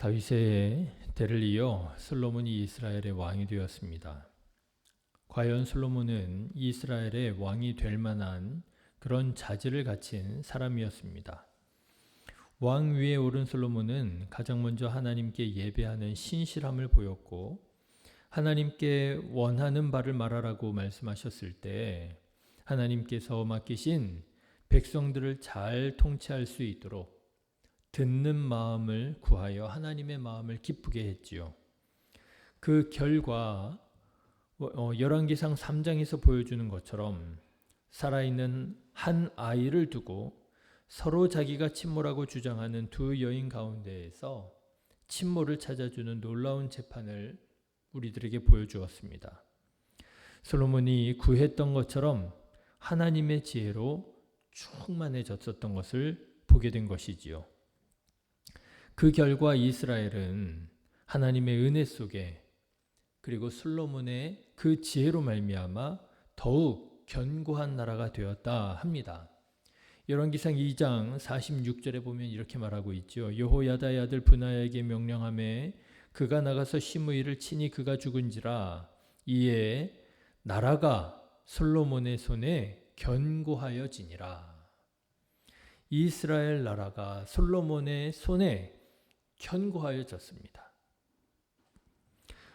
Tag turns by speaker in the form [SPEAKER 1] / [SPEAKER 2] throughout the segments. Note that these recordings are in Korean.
[SPEAKER 1] 다윗의 대를 이어 솔로몬이 이스라엘의 왕이 되었습니다. 과연 솔로몬은 이스라엘의 왕이 될 만한 그런 자질을 갖춘 사람이었습니다. 왕 위에 오른 솔로몬은 가장 먼저 하나님께 예배하는 신실함을 보였고 하나님께 원하는 바를 말하라고 말씀하셨을 때 하나님께서 맡기신 백성들을 잘 통치할 수 있도록 듣는 마음을 구하여 하나님의 마음을 기쁘게 했지요. 그 결과 어, 열왕기상 3장에서 보여주는 것처럼 살아있는 한 아이를 두고 서로 자기가 침몰하고 주장하는 두 여인 가운데에서 침몰을 찾아주는 놀라운 재판을 우리들에게 보여주었습니다. 솔로몬이 구했던 것처럼 하나님의 지혜로 충만해졌었던 것을 보게 된 것이지요. 그 결과 이스라엘은 하나님의 은혜 속에 그리고 솔로몬의 그 지혜로 말미암아 더욱 견고한 나라가 되었다 합니다. 열왕기상 2장 46절에 보면 이렇게 말하고 있죠. 여호야다의 아들 분하야에게 명령함에 그가 나가서 시므이를 치니 그가 죽은지라 이에 나라가 솔로몬의 손에 견고하여지니라. 이스라엘 나라가 솔로몬의 손에 견고하여졌습니다.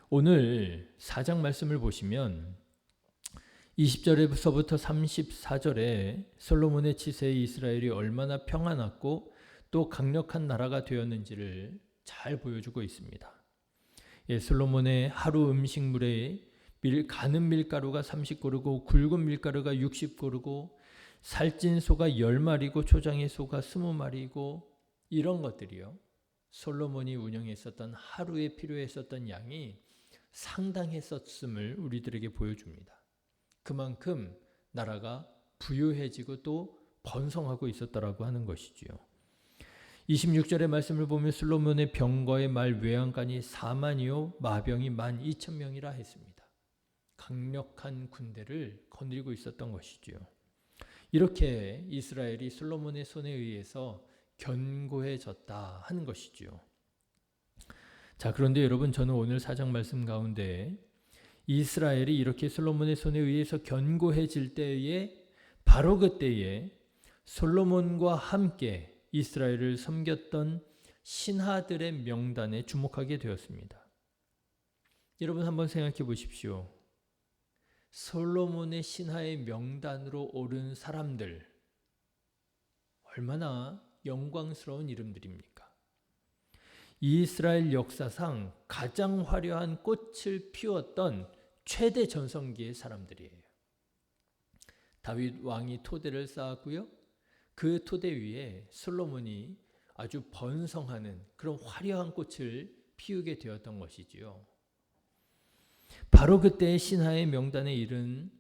[SPEAKER 1] 오늘 4장 말씀을 보시면 20절에서부터 34절에 솔로몬의 치세에 이스라엘이 얼마나 평안했고 또 강력한 나라가 되었는지를 잘 보여주고 있습니다. 예, 솔로몬의 하루 음식물에 밀, 가는 밀가루가 30고르고 굵은 밀가루가 60고르고 살찐 소가 10마리고 초장의 소가 20마리고 이런 것들이요. 솔로몬이 운영했었던 하루에 필요했었던 양이 상당했었음을 우리들에게 보여줍니다. 그만큼 나라가 부유해지고 또 번성하고 있었다라고 하는 것이지요. 26절의 말씀을 보면 솔로몬의 병거의 말 외양간이 4만이요 마병이 1만 2천 명이라 했습니다. 강력한 군대를 거느리고 있었던 것이지요. 이렇게 이스라엘이 솔로몬의 손에 의해서 견고해졌다 하는 것이지요. 자, 그런데 여러분 저는 오늘 사장 말씀 가운데 이스라엘이 이렇게 솔로몬의 손에 의해서 견고해질 때에 바로 그때에 솔로몬과 함께 이스라엘을 섬겼던 신하들의 명단에 주목하게 되었습니다. 여러분 한번 생각해 보십시오. 솔로몬의 신하의 명단으로 오른 사람들 얼마나 영광스러운 이름들입니까? 이스라엘 역사상 가장 화려한 꽃을 피웠던 최대 전성기의 사람들이에요. 다윗 왕이 토대를 쌓았고요. 그 토대 위에 솔로몬이 아주 번성하는 그런 화려한 꽃을 피우게 되었던 것이지요. 바로 그때 신하의 명단에 이른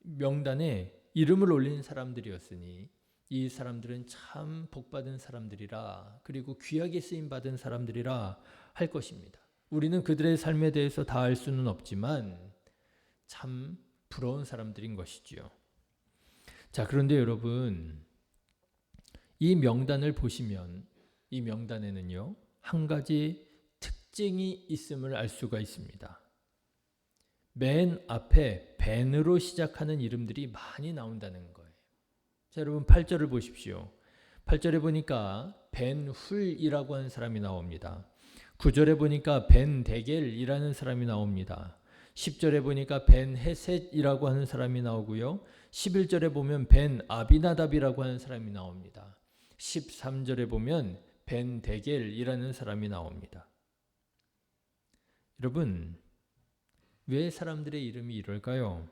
[SPEAKER 1] 명단에 이름을 올린 사람들이었으니 이 사람들은 참 복받은 사람들이라 그리고 귀하게 쓰임 받은 사람들이라 할 것입니다. 우리는 그들의 삶에 대해서 다 알 수는 없지만 참 부러운 사람들인 것이지요. 자, 그런데 여러분 이 명단을 보시면 이 명단에는요. 한 가지 특징이 있음을 알 수가 있습니다. 맨 앞에 벤으로 시작하는 이름들이 많이 나온다는 거예요. 자, 여러분 8절을 보십시오. 8절에 보니까 벤 훌이라고 하는 사람이 나옵니다. 9절에 보니까 벤 데겔이라는 사람이 나옵니다. 10절에 보니까 벤 헤셋이라고 하는 사람이 나오고요. 11절에 보면 벤 아비나답이라고 하는 사람이 나옵니다. 13절에 보면 벤 데겔이라는 사람이 나옵니다. 여러분, 왜 사람들의 이름이 이럴까요?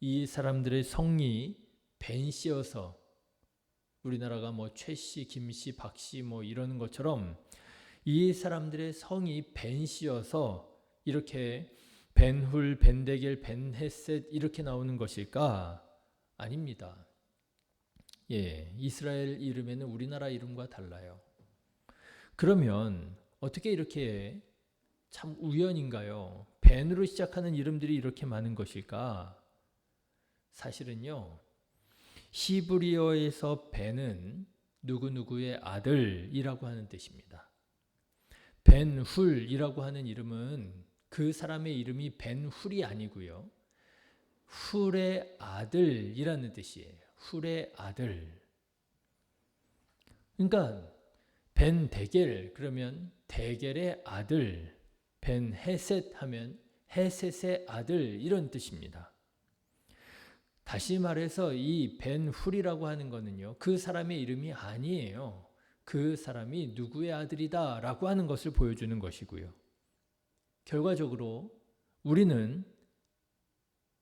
[SPEAKER 1] 이 사람들의 성이 벤 씨여서 우리나라가 뭐 최씨, 김씨, 박씨 뭐 이러는 것처럼 이 사람들의 성이 벤 씨여서 이렇게 벤훌, 벤데겔, 벤헤셋 이렇게 나오는 것일까? 아닙니다. 예, 이스라엘 이름에는 우리나라 이름과 달라요. 그러면 어떻게 이렇게 참 우연인가요? 벤으로 시작하는 이름들이 이렇게 많은 것일까? 사실은요. 히브리어에서 벤은 누구누구의 아들이라고 하는 뜻입니다. 벤훌이라고 하는 이름은 그 사람의 이름이 벤훌이 아니고요. 훌의 아들이라는 뜻이에요. 훌의 아들. 그러니까 벤 데겔 그러면 데겔의 아들, 벤 헤셋 하면 헤셋의 아들 이런 뜻입니다. 다시 말해서 이 벤 훌이라고 하는 거는요. 그 사람의 이름이 아니에요. 그 사람이 누구의 아들이다라고 하는 것을 보여주는 것이고요. 결과적으로 우리는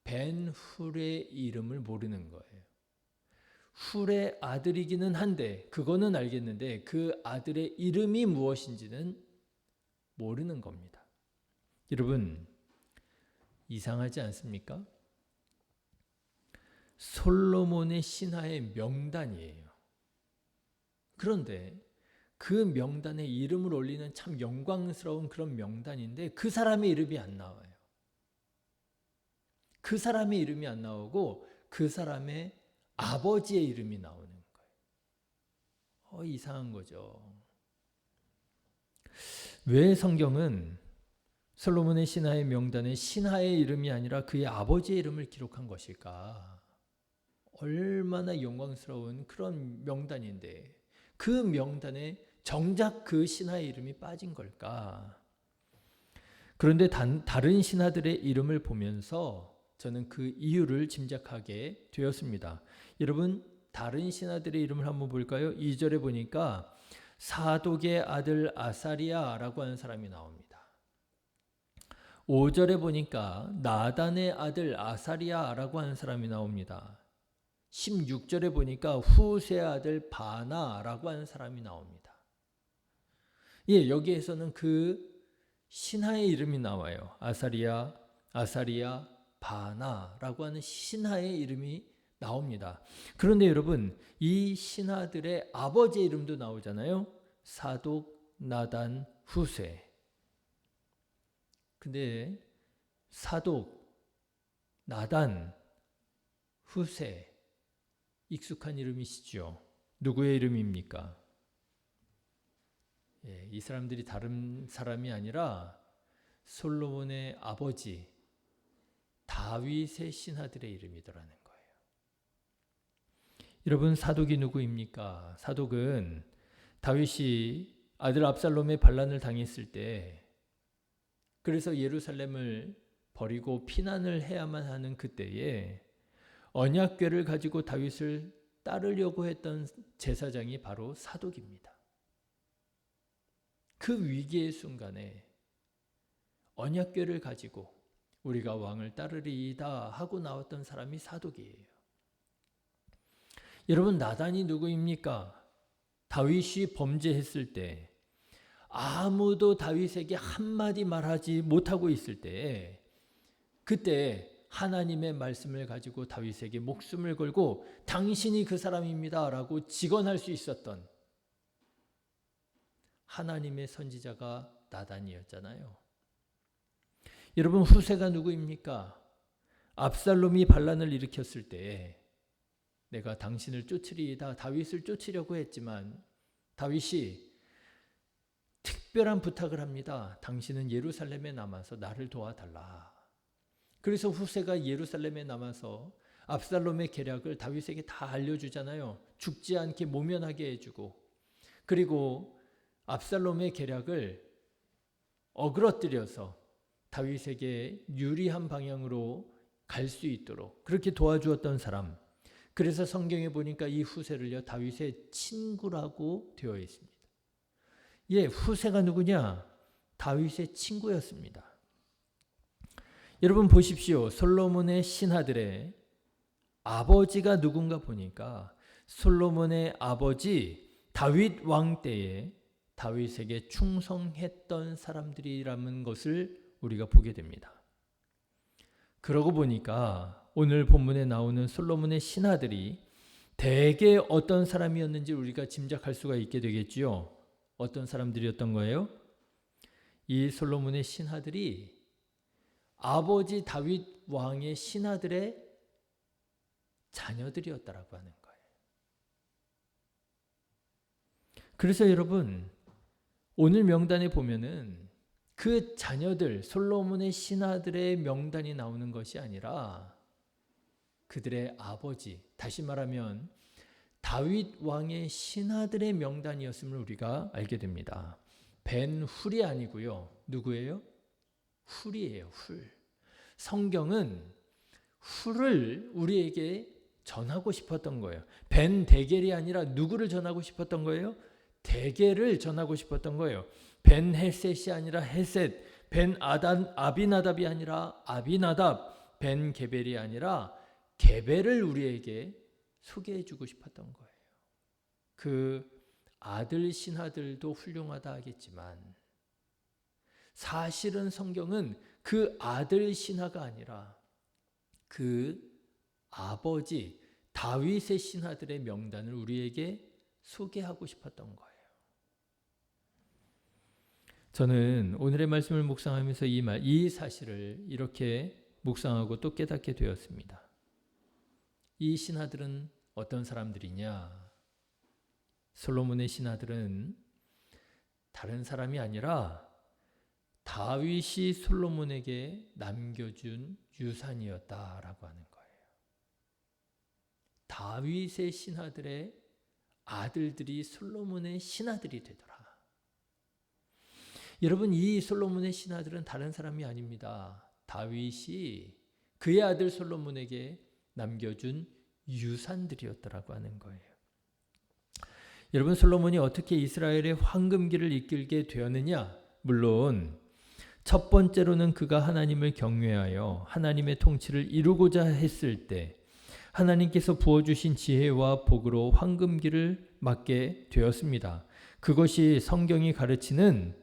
[SPEAKER 1] 벤 훌의 이름을 모르는 거예요. 훌의 아들이기는 한데 그거는 알겠는데 그 아들의 이름이 무엇인지는 모르는 겁니다. 여러분 이상하지 않습니까? 솔로몬의 신하의 명단이에요. 그런데 그 명단에 이름을 올리는 참 영광스러운 그런 명단인데 그 사람의 이름이 안 나와요. 그 사람의 이름이 안 나오고 그 사람의 아버지의 이름이 나오는 거예요. 어, 이상한 거죠. 왜 성경은 솔로몬의 신하의 명단에 신하의 이름이 아니라 그의 아버지의 이름을 기록한 것일까? 얼마나 영광스러운 그런 명단인데 그 명단에 정작 그 신하의 이름이 빠진 걸까? 그런데 단, 다른 신하들의 이름을 보면서 저는 그 이유를 짐작하게 되었습니다. 여러분 다른 신하들의 이름을 한번 볼까요? 2절에 보니까 사독의 아들 아사리아라고 하는 사람이 나옵니다. 5절에 보니까 나단의 아들 아사리아라고 하는 사람이 나옵니다. 16절에 보니까 후세 아들 바나라고 하는 사람이 나옵니다. 예, 여기에서는 그 신하의 이름이 나와요. 아사리아, 아사리아, 바나라고 하는 신하의 이름이 나옵니다. 그런데 여러분, 이 신하들의 아버지의 이름도 나오잖아요. 사독, 나단, 후세. 근데 사독, 나단, 후세 익숙한 이름이시죠. 누구의 이름입니까? 예, 이 사람들이 다른 사람이 아니라 솔로몬의 아버지 다윗의 신하들의 이름이더라는 거예요. 여러분 사독이 누구입니까? 사독은 다윗이 아들 압살롬의 반란을 당했을 때 그래서 예루살렘을 버리고 피난을 해야만 하는 그때에 언약궤를 가지고 다윗을 따르려고 했던 제사장이 바로 사독입니다. 그 위기의 순간에 언약궤를 가지고 우리가 왕을 따르리이다 하고 나왔던 사람이 사독이에요. 여러분 나단이 누구입니까? 다윗이 범죄했을 때 아무도 다윗에게 한마디 말하지 못하고 있을 때 그때 하나님의 말씀을 가지고 다윗에게 목숨을 걸고 당신이 그 사람입니다라고 직언할 수 있었던 하나님의 선지자가 나단이었잖아요. 여러분 후세가 누구입니까? 압살롬이 반란을 일으켰을 때 내가 당신을 쫓으리이다 다윗을 쫓으려고 했지만 다윗이 특별한 부탁을 합니다. 당신은 예루살렘에 남아서 나를 도와달라. 그래서 후세가 예루살렘에 남아서 압살롬의 계략을 다윗에게 다 알려주잖아요. 죽지 않게 모면하게 해주고 그리고 압살롬의 계략을 어그러뜨려서 다윗에게 유리한 방향으로 갈 수 있도록 그렇게 도와주었던 사람. 그래서 성경에 보니까 이 후세를요 다윗의 친구라고 되어 있습니다. 예, 후세가 누구냐? 다윗의 친구였습니다. 여러분 보십시오. 솔로몬의 신하들의 아버지가 누군가 보니까 솔로몬의 아버지 다윗 왕 때에 다윗에게 충성했던 사람들이라는 것을 우리가 보게 됩니다. 그러고 보니까 오늘 본문에 나오는 솔로몬의 신하들이 대개 어떤 사람이었는지 우리가 짐작할 수가 있게 되겠지요. 어떤 사람들이었던 거예요? 이 솔로몬의 신하들이 아버지 다윗 왕의 신하들의 자녀들이었다라고 하는 거예요. 그래서 여러분 오늘 명단에 보면은 그 자녀들 솔로몬의 신하들의 명단이 나오는 것이 아니라 그들의 아버지 다시 말하면 다윗 왕의 신하들의 명단이었음을 우리가 알게 됩니다. 벤 훌이 아니고요. 누구예요? 훌이에요. 훌. 성경은 훌을 우리에게 전하고 싶었던 거예요. 벤 대겔이 아니라 누구를 전하고 싶었던 거예요? 대겔을 전하고 싶었던 거예요. 벤 헤셋이 아니라 헤셋, 벤 아단 아비나답이 아니라 아비나답, 벤 게벨이 아니라 게벨을 우리에게 소개해 주고 싶었던 거예요. 그 아들 신하들도 훌륭하다 하겠지만 사실은 성경은 그 아들 신하가 아니라 그 아버지 다윗의 신하들의 명단을 우리에게 소개하고 싶었던 거예요. 저는 오늘의 말씀을 묵상하면서 이 말, 이 사실을 이렇게 묵상하고 또 깨닫게 되었습니다. 이 신하들은 어떤 사람들이냐? 솔로몬의 신하들은 다른 사람이 아니라 다윗이 솔로몬에게 남겨준 유산이었다라고 하는 거예요. 다윗의 신하들의 아들들이 솔로몬의 신하들이 되더라. 여러분 이 솔로몬의 신하들은 다른 사람이 아닙니다. 다윗이 그의 아들 솔로몬에게 남겨준 유산들이었더라고 하는 거예요. 여러분 솔로몬이 어떻게 이스라엘의 황금기를 이끌게 되었느냐? 물론 첫 번째로는 그가 하나님을 경외하여 하나님의 통치를 이루고자 했을 때 하나님께서 부어주신 지혜와 복으로 황금기를 맞게 되었습니다. 그것이 성경이 가르치는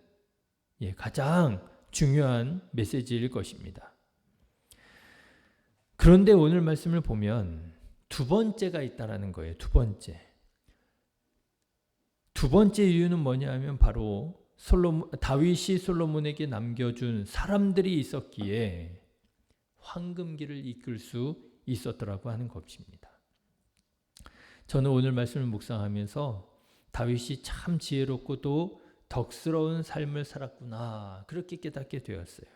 [SPEAKER 1] 예, 가장 중요한 메시지일 것입니다. 그런데 오늘 말씀을 보면 두 번째가 있다라는 거예요. 두 번째. 두 번째 이유는 뭐냐 하면 바로 솔로 다윗이 솔로몬에게 남겨준 사람들이 있었기에 황금기를 이끌 수 있었더라고 하는 것입니다. 저는 오늘 말씀을 묵상하면서 다윗이 참 지혜롭고 또 덕스러운 삶을 살았구나 그렇게 깨닫게 되었어요.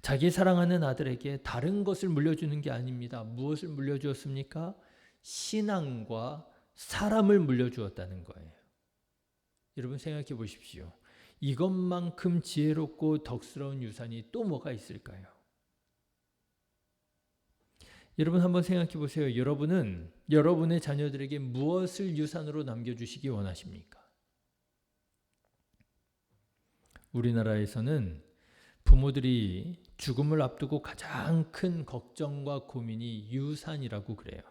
[SPEAKER 1] 자기 사랑하는 아들에게 다른 것을 물려주는 게 아닙니다. 무엇을 물려주었습니까? 신앙과 사람을 물려주었다는 거예요. 여러분 생각해 보십시오. 이것만큼 지혜롭고 덕스러운 유산이 또 뭐가 있을까요? 여러분 한번 생각해 보세요. 여러분은 여러분의 자녀들에게 무엇을 유산으로 남겨주시기 원하십니까? 우리나라에서는 부모들이 죽음을 앞두고 가장 큰 걱정과 고민이 유산이라고 그래요.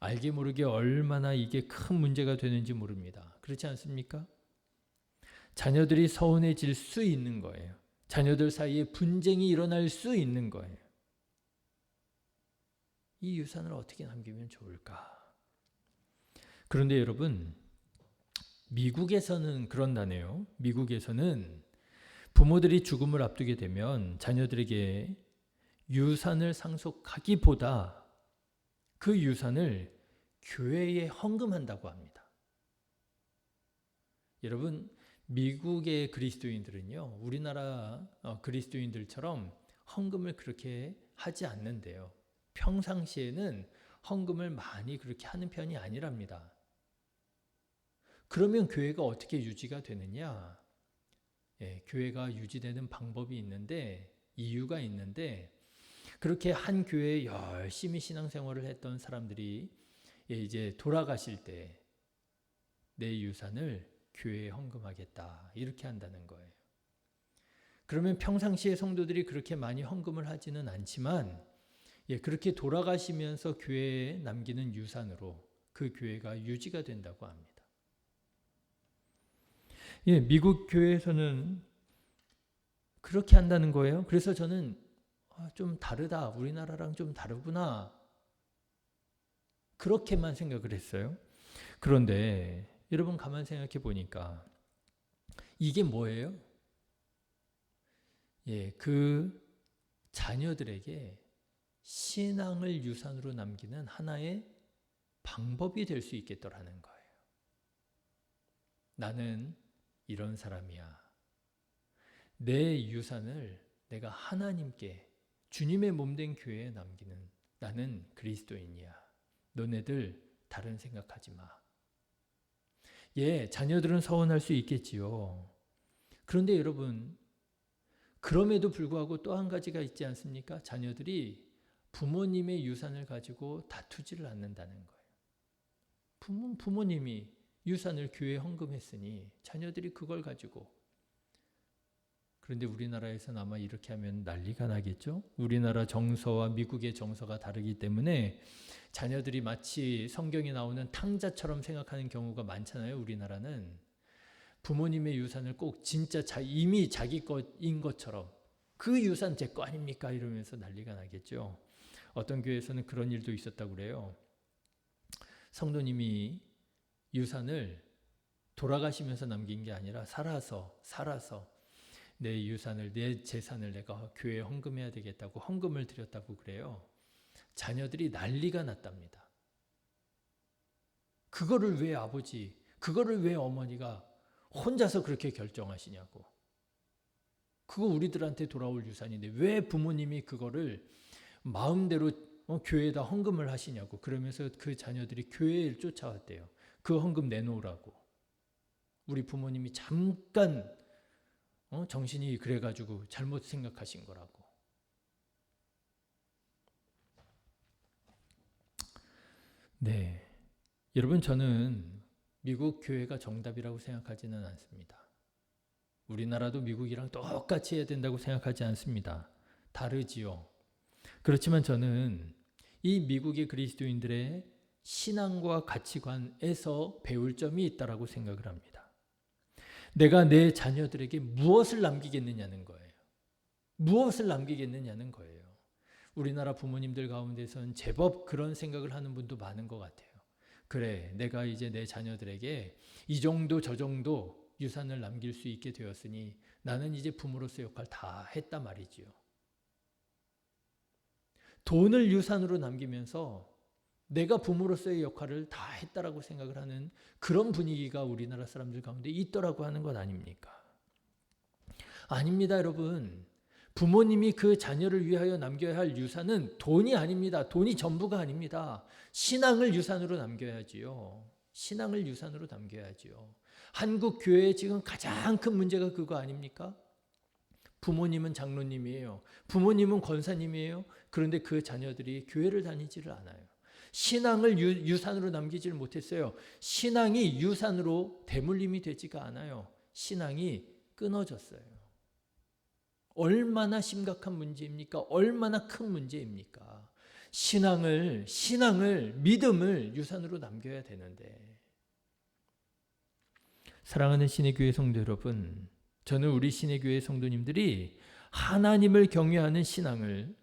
[SPEAKER 1] 알게 모르게 얼마나 이게 큰 문제가 되는지 모릅니다. 그렇지 않습니까? 자녀들이 서운해질 수 있는 거예요. 자녀들 사이에 분쟁이 일어날 수 있는 거예요. 이 유산을 어떻게 남기면 좋을까? 그런데 여러분, 미국에서는 그런다네요. 미국에서는 부모들이 죽음을 앞두게 되면 자녀들에게 유산을 상속하기보다 그 유산을 교회에 헌금한다고 합니다. 여러분, 미국의 그리스도인들은요, 우리나라 어, 그리스도인들처럼 헌금을 그렇게 하지 않는데요. 평상시에는 헌금을 많이 그렇게 하는 편이 아니랍니다. 그러면 교회가 어떻게 유지가 되느냐? 예, 교회가 유지되는 방법이 있는데 이유가 있는데 그렇게 한 교회에 열심히 신앙생활을 했던 사람들이 예, 이제 돌아가실 때 내 유산을 교회에 헌금하겠다 이렇게 한다는 거예요. 그러면 평상시에 성도들이 그렇게 많이 헌금을 하지는 않지만 예, 그렇게 돌아가시면서 교회에 남기는 유산으로 그 교회가 유지가 된다고 합니다. 예, 미국 교회에서는 그렇게 한다는 거예요. 그래서 저는 아, 좀 다르다. 우리나라랑 좀 다르구나. 그렇게만 생각을 했어요. 그런데 여러분 가만 생각해 보니까 이게 뭐예요? 예, 그 자녀들에게 신앙을 유산으로 남기는 하나의 방법이 될 수 있겠더라는 거예요. 나는 이런 사람이야. 내 유산을 내가 하나님께 주님의 몸된 교회에 남기는 나는 그리스도인이야. 너네들 다른 생각하지 마. 예, 자녀들은 서운할 수 있겠지요. 그런데 여러분, 그럼에도 불구하고 또 한 가지가 있지 않습니까? 자녀들이 부모님의 유산을 가지고 다투지를 않는다는 거예요. 부모, 부모님이 유산을 교회에 헌금했으니 자녀들이 그걸 가지고 그런데 우리나라에서는 아마 이렇게 하면 난리가 나겠죠? 우리나라 정서와 미국의 정서가 다르기 때문에 자녀들이 마치 성경에 나오는 탕자처럼 생각하는 경우가 많잖아요, 우리나라는. 부모님의 유산을 꼭 진짜 자, 이미 자기 것인 것처럼 그 유산 제 거 아닙니까? 이러면서 난리가 나겠죠. 어떤 교회에서는 그런 일도 있었다고 그래요. 성도님이 유산을 돌아가시면서 남긴 게 아니라 살아서 살아서 내 유산을 내 재산을 내가 교회에 헌금해야 되겠다고 헌금을 드렸다고 그래요. 자녀들이 난리가 났답니다. 그거를 왜 아버지, 그거를 왜 어머니가 혼자서 그렇게 결정하시냐고. 그거 우리들한테 돌아올 유산인데 왜 부모님이 그거를 마음대로 어, 교회에다 헌금을 하시냐고. 그러면서 그 자녀들이 교회를 쫓아왔대요. 그 헌금 내놓으라고. 우리 부모님이 잠깐 어, 정신이 그래가지고 잘못 생각하신 거라고. 네. 여러분, 저는 미국 교회가 정답이라고 생각하지는 않습니다. 우리나라도 미국이랑 똑같이 해야 된다고 생각하지 않습니다. 다르지요. 그렇지만 저는 이 미국의 그리스도인들의 신앙과 가치관에서 배울 점이 있다라고 생각을 합니다. 내가 내 자녀들에게 무엇을 남기겠느냐는 거예요. 무엇을 남기겠느냐는 거예요. 우리나라 부모님들 가운데서는 제법 그런 생각을 하는 분도 많은 것 같아요. 그래, 내가 이제 내 자녀들에게 이 정도 저 정도 유산을 남길 수 있게 되었으니 나는 이제 부모로서 역할 다 했다 말이지요. 돈을 유산으로 남기면서 내가 부모로서의 역할을 다 했다라고 생각을 하는 그런 분위기가 우리나라 사람들 가운데 있더라고 하는 것 아닙니까? 아닙니다, 여러분. 부모님이 그 자녀를 위하여 남겨야 할 유산은 돈이 아닙니다. 돈이 전부가 아닙니다. 신앙을 유산으로 남겨야지요. 신앙을 유산으로 남겨야지요. 한국 교회의 지금 가장 큰 문제가 그거 아닙니까? 부모님은 장로님이에요. 부모님은 권사님이에요. 그런데 그 자녀들이 교회를 다니지를 않아요. 신앙을 유, 산으로 남기지를 못했어요. 신앙이 유산으로 대물림이 되지가 않아요. 신앙이 끊어졌어요. 얼마나 심각한 문제입니까? 얼마나 큰 문제입니까? 신앙을, 신앙을, 믿음을 유산으로 남겨야 되는데. 사랑하는 신의 교회 성도 여러분, 저는 우리 신의 교회 성도님들이 하나님을 경외하는 신앙을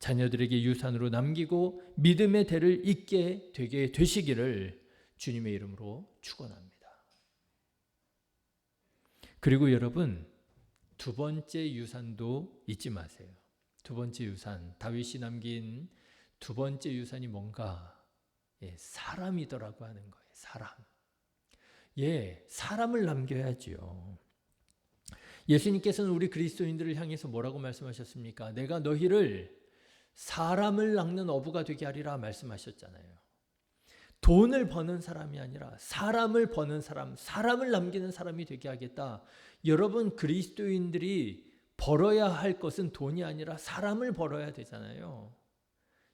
[SPEAKER 1] 자녀들에게 유산으로 남기고 믿음의 대를 잇게 되게 되시기를 주님의 이름으로 축원합니다. 그리고 여러분 두 번째 유산도 잊지 마세요. 두 번째 유산 다윗이 남긴 두 번째 유산이 뭔가 예, 사람이더라고 하는 거예요. 사람. 예, 사람을 남겨야지요. 예수님께서는 우리 그리스도인들을 향해서 뭐라고 말씀하셨습니까? 내가 너희를 사람을 낚는 어부가 되게 하리라 말씀하셨잖아요. 돈을 버는 사람이 아니라 사람을 버는 사람, 사람을 남기는 사람이 되게 하겠다. 여러분 그리스도인들이 벌어야 할 것은 돈이 아니라 사람을 벌어야 되잖아요.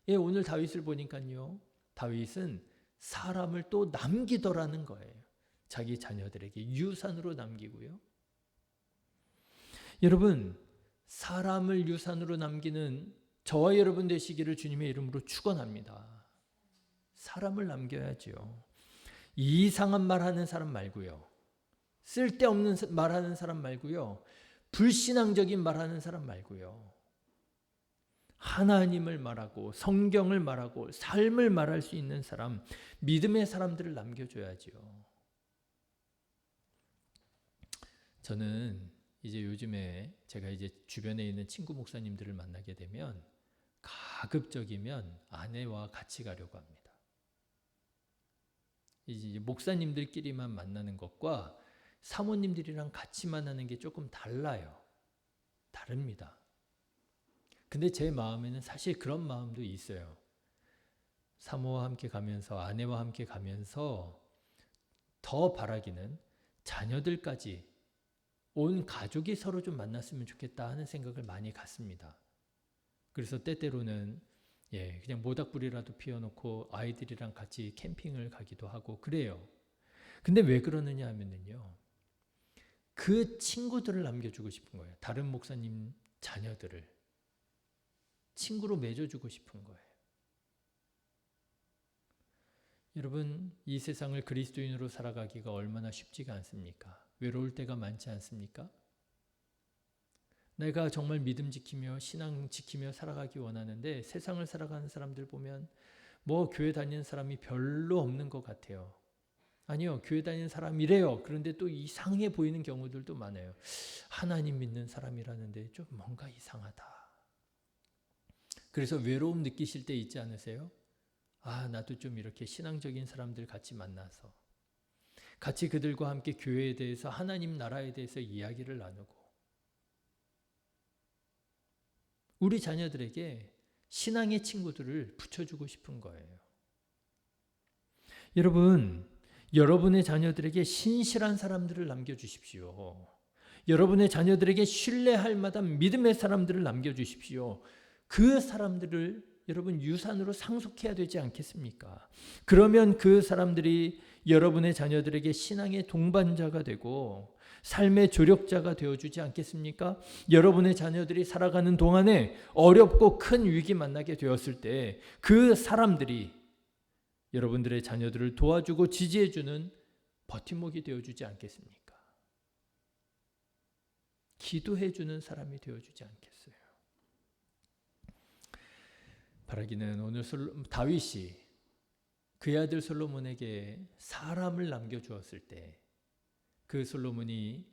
[SPEAKER 1] 예, 오늘 다윗을 보니까요. 다윗은 사람을 또 남기더라는 거예요. 자기 자녀들에게 유산으로 남기고요. 여러분, 사람을 유산으로 남기는 저와 여러분 되시기를 주님의 이름으로 축원합니다. 사람을 남겨야지요. 이상한 말 하는 사람 말고요. 쓸데없는 말 하는 사람 말고요. 불신앙적인 말 하는 사람 말고요. 하나님을 말하고 성경을 말하고 삶을 말할 수 있는 사람, 믿음의 사람들을 남겨줘야지요. 저는 이제 요즘에 제가 이제 주변에 있는 친구 목사님들을 만나게 되면 가급적이면 아내와 같이 가려고 합니다. 이제 목사님들끼리만 만나는 것과 사모님들이랑 같이 만나는 게 조금 달라요. 다릅니다. 근데 제 마음에는 사실 그런 마음도 있어요. 사모와 함께 가면서 아내와 함께 가면서 더 바라기는 자녀들까지 온 가족이 서로 좀 만났으면 좋겠다 하는 생각을 많이 갖습니다. 그래서 때때로는 예, 그냥 모닥불이라도 피워놓고 아이들이랑 같이 캠핑을 가기도 하고 그래요. 근데 왜 그러느냐 하면은요. 그 친구들을 남겨주고 싶은 거예요. 다른 목사님 자녀들을. 친구로 맺어주고 싶은 거예요. 여러분, 이 세상을 그리스도인으로 살아가기가 얼마나 쉽지가 않습니까? 외로울 때가 많지 않습니까? 내가 정말 믿음 지키며 신앙 지키며 살아가기 원하는데 세상을 살아가는 사람들 보면 뭐 교회 다니는 사람이 별로 없는 것 같아요. 아니요, 교회 다니는 사람이래요. 그런데 또 이상해 보이는 경우들도 많아요. 하나님 믿는 사람이라는데 좀 뭔가 이상하다. 그래서 외로움 느끼실 때 있지 않으세요? 아, 나도 좀 이렇게 신앙적인 사람들 같이 만나서 같이 그들과 함께 교회에 대해서 하나님 나라에 대해서 이야기를 나누고 우리 자녀들에게 신앙의 친구들을 붙여주고 싶은 거예요. 여러분, 여러분의 자녀들에게 신실한 사람들을 남겨주십시오. 여러분의 자녀들에게 신뢰할 만한 믿음의 사람들을 남겨주십시오. 그 사람들을 여러분 유산으로 상속해야 되지 않겠습니까? 그러면 그 사람들이 여러분의 자녀들에게 신앙의 동반자가 되고 삶의 조력자가 되어주지 않겠습니까? 여러분의 자녀들이 살아가는 동안에 어렵고 큰 위기 만나게 되었을 때 그 사람들이 여러분들의 자녀들을 도와주고 지지해주는 버팀목이 되어주지 않겠습니까? 기도해주는 사람이 되어주지 않겠어요? 바라기는 오늘 다윗이 그의 아들 솔로몬에게 사람을 남겨주었을 때 그 솔로몬이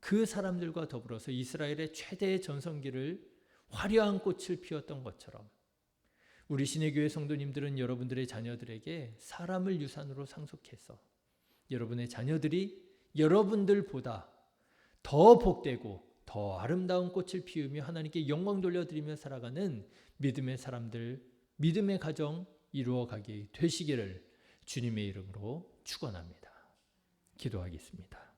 [SPEAKER 1] 그 사람들과 더불어서 이스라엘의 최대의 전성기를 화려한 꽃을 피웠던 것처럼 우리 신의 교회 성도님들은 여러분들의 자녀들에게 사람을 유산으로 상속해서 여러분의 자녀들이 여러분들보다 더 복되고 더 아름다운 꽃을 피우며 하나님께 영광 돌려드리며 살아가는 믿음의 사람들, 믿음의 가정 이루어가게 되시기를 주님의 이름으로 축원합니다. 기도하겠습니다.